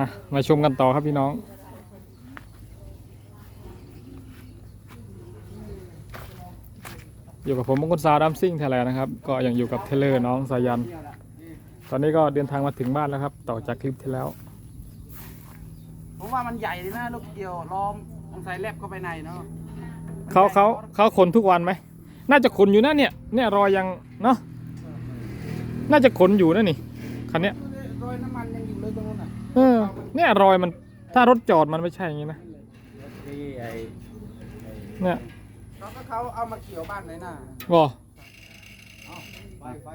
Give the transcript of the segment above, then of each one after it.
อะมาชมกันต่อครับพี่น้องอยู่กับผมมงคลสาวดัมซิ่งไทยแลนด์นะครับ ก็ยังอยู่กับเทเลอร์น้องสายัน ตอนนี้ก็เดินทางมาถึงบ้านแล้วครับ ต่อจากคลิปที่แล้ว ผมว่ามันใหญ่เลยนะลูกเดียวล้อมต้องใส่แลบเข้าไปในเนาะเขาเขาเขาขนทุกวันไหม น่าจะขนอยู่นะเนี่ย เนี่ยรอยยังเนาะ น่าจะขนอยู่นะนี่คันเนี้ยรอยน้ำมันยังอยู่เลยตรงนู้นอะ เออเนี่ยรอยมัน ถ้ารถจอดมันไม่ใช่อย่างงี้นะที่ไอ้เนี่ยแล้วก็เขาเอามาเกี่ยวบ้านไหนน่ะบอไฟไฟ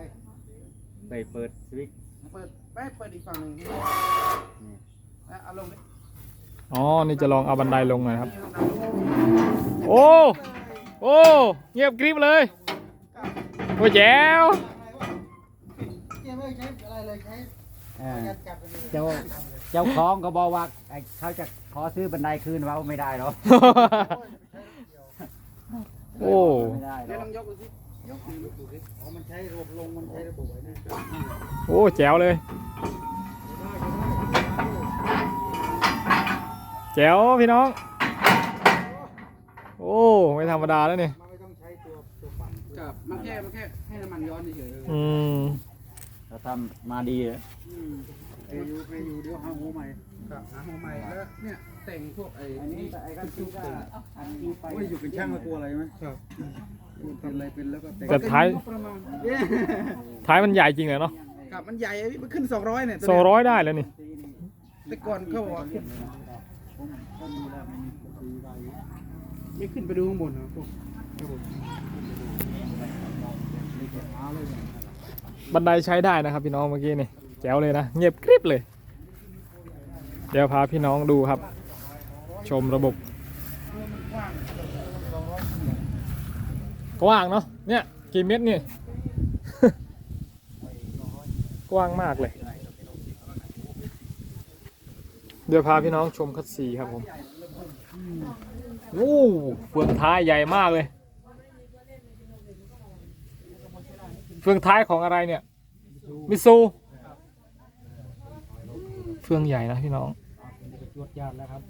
ไปเปิดสวิตช์เปิดไปเปิดอีกฝั่งหนึ่งนะเอาลงดิอ๋อ นี่จะลองเอาบันไดลงหน่อยครับ โอ้ โอ้ เงียบกริบเลย โอ้แจ๋วเอ อเจ้าเจ้าของก็บอกว่าไอ้เขาจะขอซื้อบันไดคืนเราไม่ได้หรอกโอ้ไม่ได้หรเดี๋ยวอลกองยกดูสิยกดูดูสิอ๋อมันใช้ระบบลงมันใช้ระบบไว้นะโอ้แจ๋วเลยแจ๋วพี่น้อง โอ้ไม่ธรรมดาแล้วนี่มันไม่ต้องใช้ตัวตัวปั่นครับมันแค่มันแค่ให้น้ำมันย้อนเฉยๆอืม เราทำมาดีเลยอืมไปอยู่ไปอยู่เดี๋ยวหาหัวใหม่ครับหาหัวใหม่แล้วเนี่ยแต่งพวกไอ้อันนี้นี่ไอ้กันที่ก็อันนี้ไปโอ้ยอยู่เป็นช่างมากลัวอะไรไหมครับเป็นอะไรเป็นแล้วก็แต่งแต่ท้ายประมาณท้ายมันใหญ่จริงเลยเนาะครับมันใหญ่อะพี่มันขึ้นสองร้อยเนี่ยตัวสองเนี้ยร้อยได้แล้วนี่ แต่ก่อนเขาบอกว่าขึ้นไม่ขึ้นไปดูข้างบนนะพวกครับผมบัน บันไดใช้ได้นะครับ พี่น้องเมื่อกี้นี่แจ๋วเลยนะเงียบกริบเลย เดี๋ยวพาพี่น้องดูครับ ชมระบบกว้างเนาะเนี่ยกี่เมตรนี่กว้างมากเลย เดี๋ยวพาพี่น้องชมคัดสีครับผมโอ้เฟืองท้ายใหญ่มากเลย เฟืองท้ายของอะไรเนี่ย มิซู เฟืองใหญ่นะพี่น้องตรวจยานแล้วครับ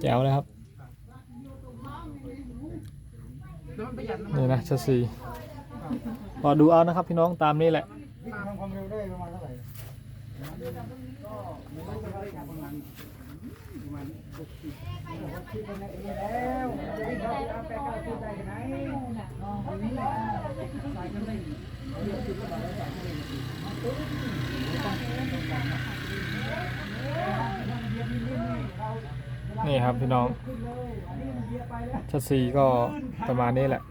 แจ๋วเลยครับแล้วมันประหยัดน้ำมันนี่นะชัสซีพอดูเอานะครับพี่น้องตามนี้แหละวิ่งทำความเร็วได้ประมาณเท่าไหร่ นี่ครับพี่น้องชัสซีก็ประมาณนี้แหละ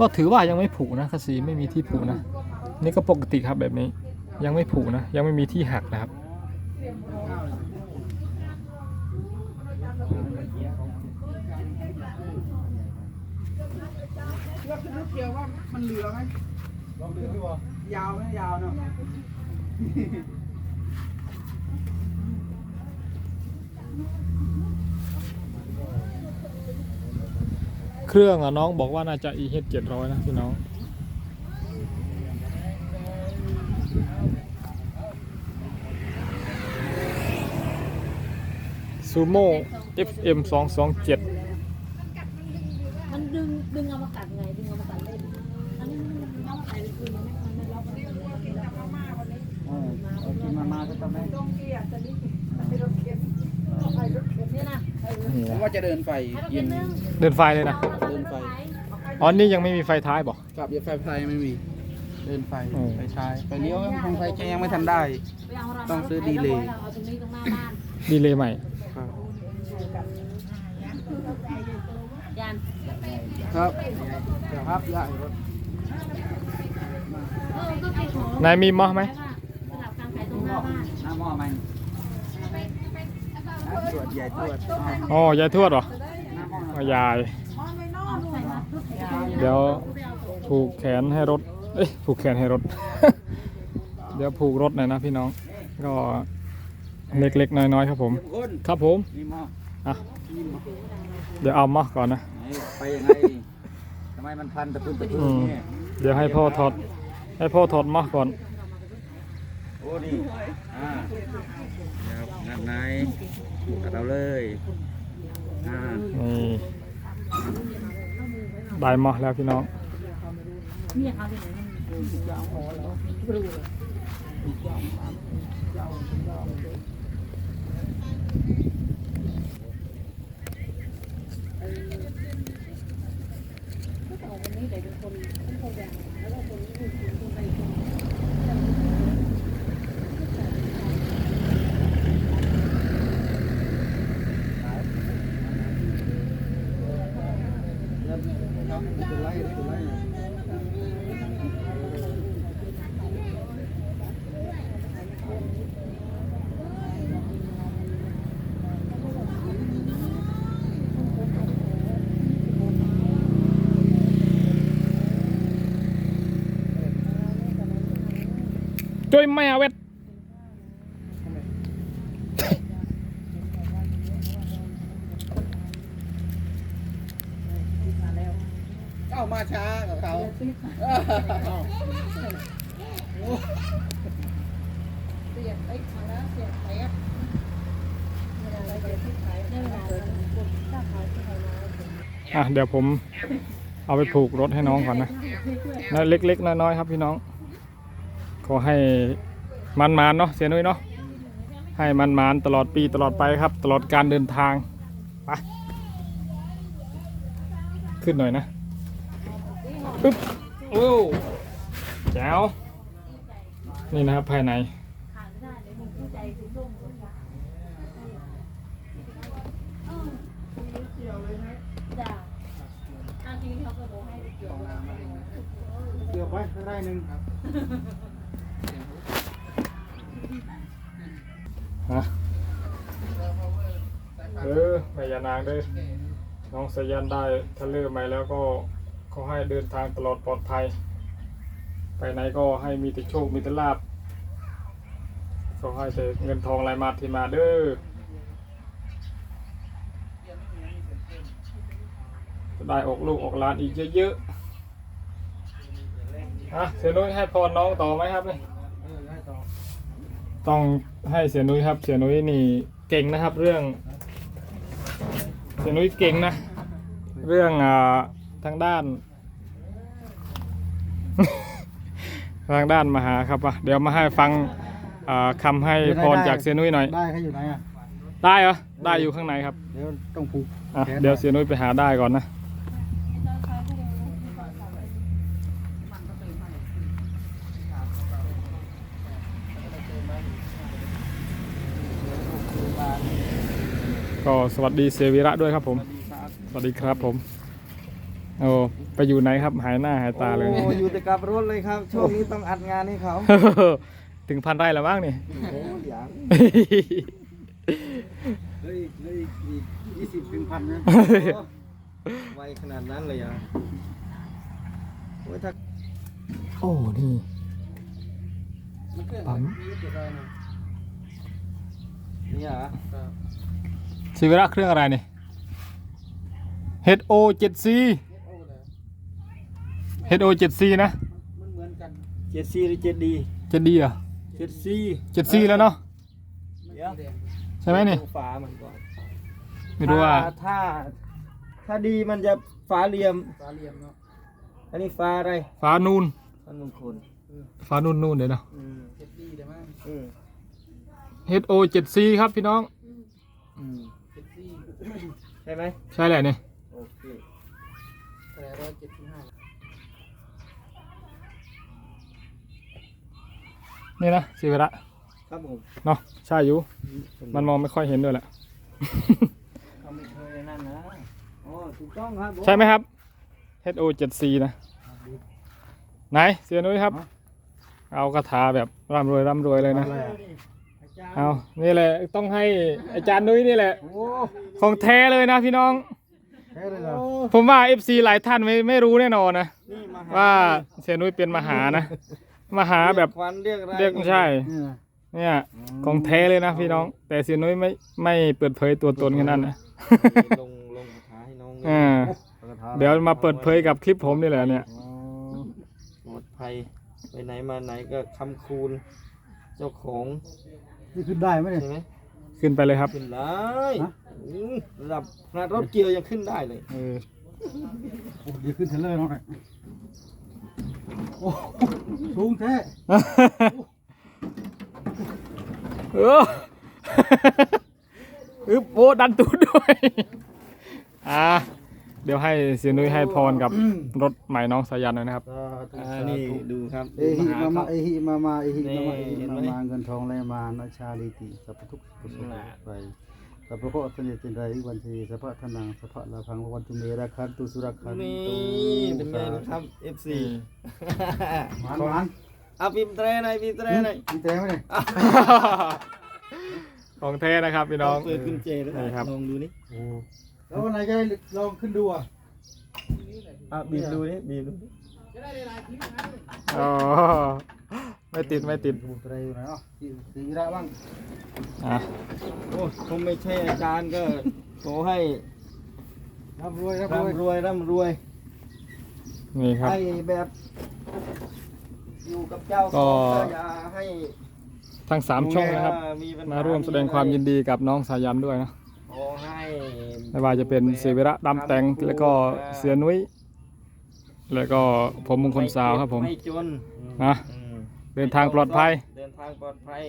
ก็ถือว่ายังไม่ผุนะคัสซีไม่มีที่ผุนะ นี่ก็ปกติครับแบบนี้ ยังไม่ผุนะ ยังไม่มีที่หักนะครับ เลือกขึ้นรถเกี่ยวว่ามันเหลือไหมลองดูดูยาวไหมยาวเนาะเครื่องอะน้องบอกว่าน่าจะ EH 700นะพี่น้อง ซูโม่ FM 227 มันดึงดึงเอามากัดไงดึงเอามากัดเล่นอันนี้มันดึงเอามากัดคืนมันไม่มันไม่ล็อกมันเลยเออเอากินมามาก็ต้องไม่นี่นะนี่ผมนะว่าจะเดินไฟให้เราเย็กินนนึงเดินไฟเลยนะเดินไฟอ๋อ นี่ยังไม่มีไฟท้ายบอก กลับอย่าไฟไฟไม่มี เดินไฟอืม ไฟท้ายไฟเลี้ยวทางไฟแกยังไม่ทันได้ ไปเอาเราต้องซื้อดีเลย์เอาตรงนี้ตรงหน้าบ้านดีเลยใหม่ ยันครับครับใหญ่รถเออก็เก็บของนายมีมอไหมสลับกางไก่ตรงหน้าบ้านน้ำหม้อมันตรวจใหญ่ตรวจอ๋อยายทวดเหรออ๋อยายใส่มาเดี๋ยวผูกแขนให้รถ เอ้ยผูกแขนให้รถ เดี๋ยวผูกรถหน่อยนะพี่น้อง ก็เล็กๆน้อยๆครับผมคนครับผมนี่หม้ ออะเดี๋ยวเอามาก่อนนะไหนไปยังไงทำไมมันพันตะปุนตะปุนอืมเนี่ยเดี๋ยวให้พ่อถอด ให้พ่อถอดหมอก่อน โอ้นี่อ่าเดี๋ยวงานไหนตัดเอาเลยอ่านี่ได้หมอแล้วพี่น้อง เนี่ยเขาที่ไหนมันยาวพอแล้วไม่รู้เลย ก็ต่อวันนี้เดี๋ยวเป็นคนเป็นคนแบ่งแล้วก็คนนี้คือคนไปคน ช่วยแม่เวทเอ้ามาช้ากับเขาเสียบไอ้ขาแล้วเสียบแป๊บเวลาเราไปที่ขายได้เวลาแล้วคนถ้าขายที่ขายมาอะเดี๋ยวผมเอาไปผูกรถให้น้องก่อนนะนะเล็กๆน้อยๆครับพี่น้อง ขอให้ มันมานๆเนาะเสียนุ้ยเนาะให้มันมานๆตลอดปีตลอดไปครับ ตลอดการเดินทางไปขึ้นหน่อยนะปึ๊บโอ้แจ๋วนี่นะครับภายในขายไม่ได้เลยมันผู้ใจสีส้มคนละจ้าอาทีเขาก็บอกให้เกี่ยวกับเกี่ยวไปก็ได้หนึ่ง ฮะเออแม่ยานางเด้ น้องสยันได้ทะเลอร์ใหมแล้วก็ขอให้เดินทางตลอดปลอดภัย ไปไหนก็ให้มีแต่โชค มีแต่ลาบขอให้แต่เงินทองไหลมาที่มาเด้อจะได้ออกลูกออกหลานอีกเยอะๆอะเสียนุ้ยให้พรน้องต่อไหมครับเนี่ย ต้องให้เสียนุ้ยครับ เสียนุ้ยนี่เก่งนะครับ เรื่อง เสียนุ้ยเก่งนะ เรื่องอ่าทางด้าน ทางด้านมหาครับอะเดี๋ยวมาให้ฟังอ่าคำให้พรจากเสียนุ้ยหน่อย ได้เขาอยู่ไหนอะได้เหรอได้อยู่ข้างในครับเดี๋ยวต้องผูกอะเดี๋ยวเสียนุ้ยไปหาได้ก่อนนะ ก็สวัสดีเซวิระด้วยครับผม สวัสดีครับผม โอ้ไปอยู่ไหนครับหายหน้าหายตาเลย โอ้อยู่แต่กับรถเลยครับ ช่วงนี้ต้องอัดงานให้เขา ถึงพันไร่แล้วบ้างนี่โอ้ยางเฮ้ยเฮ้ยอีกยี่สิบถึงพันนะไวขนาดนั้นเลยอะโอ้ยถ้าโอ้นี่มันเครื่องปั๊มมีเจ็ดร้อยนะเนี่ยเหรอ ซีเวระเครื่องอะไรเนี่ย HO 7C โอ้เลย HO 7C นะมันเหมือนกันเจ็ดซีหรือเจ็ดดีจะดีเหรอเจ็ดซี 7C แล้วเนาะเดี๋ยวแดงใช่ไหมนี่ดูฝามันก่อนไม่รู้ว่าถ้ถ้าถ้าดีมันจะฝาเหลี่ยมฟ้าเหลี่ยมเนาะอันนี้ฝาอะไรฟ้านูนฝามงคลฟ้านูนนูนเดี๋ยวนะอืมเจ็ดดีเลยมั้งอืม HO 7C ครับพี่น้องอืมเจ็ดดี ใช่ไหมใช่แหละนี่โอเคแต่ร้อยเจ็ดสิบห้านี่นะซีเวระครับผมเนาะใช่อยู่ มันมองไม่ค่อยเห็นด้วยแหละเขาไม่เคยนั่นนะอ๋อถูกต้องครับผมใช่ไหมครับ HO 7C นะไหนเสียนุ้ยครับ เอาคาถาแบบร่ำรวยร่ำรวยเลยนะ เอานี่แหละต้องให้อาจารย์นุ้ยนี่แหละ โอ้ของแท้เลยนะพี่น้อง แค่เลยเหรอผมว่า FC หลายท่านไม่ไม่รู้แน่นอนนะ นี่มาหว่าเสียนุ้ยเป็นมหานะ มหาแบบควันเรียกอะไรเรียกใช่เนี่ยเนี่ย ของแท้เลยนะพี่น้อง แต่เสียนุ้ยไม่ไม่เปิดเผยตัวตนแค่นั้นนะ ลงลงคาถาให้น้องอ่าคาถาเดี๋ยวมาเปิดเผยกับคลิปผมนี่แหละเนี่ย อ๋อภัยไปไหนมาไหนก็คำคูณ เจ้าของ นี่ขึ้นได้ไหมเนี่ย ใช่ไหมขึ้นไปเลยครับขึ้นได้ฮะ อืมระดับขนาดรถเกียวยังขึ้นได้เลยเออโอ้เดี๋ยวขึ้นเทรลเลอร์หน่อยโอ้สูงแท้เอออึ๊บโอ้ดันตูดด้วย อ่าเดี๋ยวให้เสียนุ้ยให้พรกับรถใหม่น้องสายันหน่อยนะครับ อ่านี่ดูครับเอหิมามาเอหิมามาเอหิมามาเอนี่หิเห็นไหมมามาเงินทองไหลมานะชาลิติสัพพทุกข์สุขไปสัพพะโคตรเนตินไรวันทีสัพพะทนังสัพพะลาพังวันตุเมราคันตุสุรคันนี่ตุเป็นไงนะครับ FC มันมันเอาพิมพ์เตรหน่อยพิมพ์เตรหน่อยมีแต่ไหมเนี่ยของเทนะครับพี่น้องเปิดกุญแจแล้วนี่ครับลองดูนี่ แล้ววันไหนจะลองขึ้นดูอะอะบีบดูนี่บีบดูอ๋อไม่ติดไม่ติดดูอะไรอยู่ไหนอะสีระบ้างอะโอ้ผมไม่ใช่อาจารย์ก็ขอให้ร่ำรวยร่ำรวยร่ำรวยร่ำรวยนี่ครับ ให้แบบอยู่กับเจ้าก็ก็อย่าให้ทั้งสามช่องนะครับมีปัญหมาร่วมแสดงความยินดีกับน้องสายันด้วยนะขอให้ ไม่ว่าจะเป็นเสวิระดำแตงแล้วก็เสือนุ้ย แล้วก็ผมมงคลสาวครับผม ไม่จนนะ อืมเดินทางปลอดภัย เดินทางปลอดภัย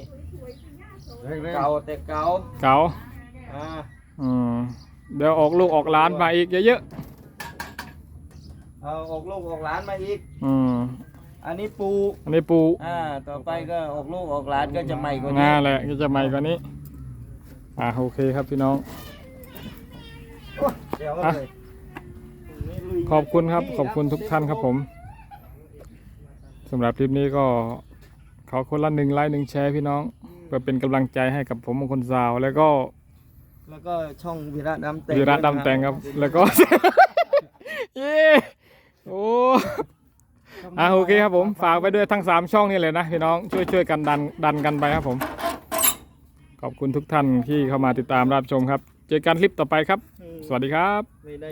เร่งเก่าแต่เก่าเก๋าอ่าอืมเดี๋ยวออกลูกออกหลานมาอีกเยอะเอาออกลูกออกหลานมาอีก ๆอืมอันนี้ปู อันนี้ปูอ่า ต่อไปก็ออกลูกออกหลานก็จะใหม่กว่านี้งาแหละก็จะใหม่กว่านี้ อ่าโอเคครับพี่น้อง เดี๋ยวอะเลยขอบคุณครับ ขอบคุณทุกท่านครับผมสำหรับคลิปนี้ก็ขอคนละหนึ่งไลค์หนึ่งแชร์พี่น้องเพื่อเป็นกำลังใจให้กับผมมงคลสาวแล้วก็ แล้วก็ช่องวีระดำแต่งวีระดำแตงครับ แล้วก็เย้โอ้อะโอเคครับผมฝากไปด้วยทั้งสามช่องนี่เลยนะพี่น้องช่วยช่วยกันดันดันกันไปครับผม ขอบคุณทุกท่านที่เข้ามาติดตามรับชมครับ เจอกันคลิปต่อไปครับ สวัสดีครับ ไม่ได้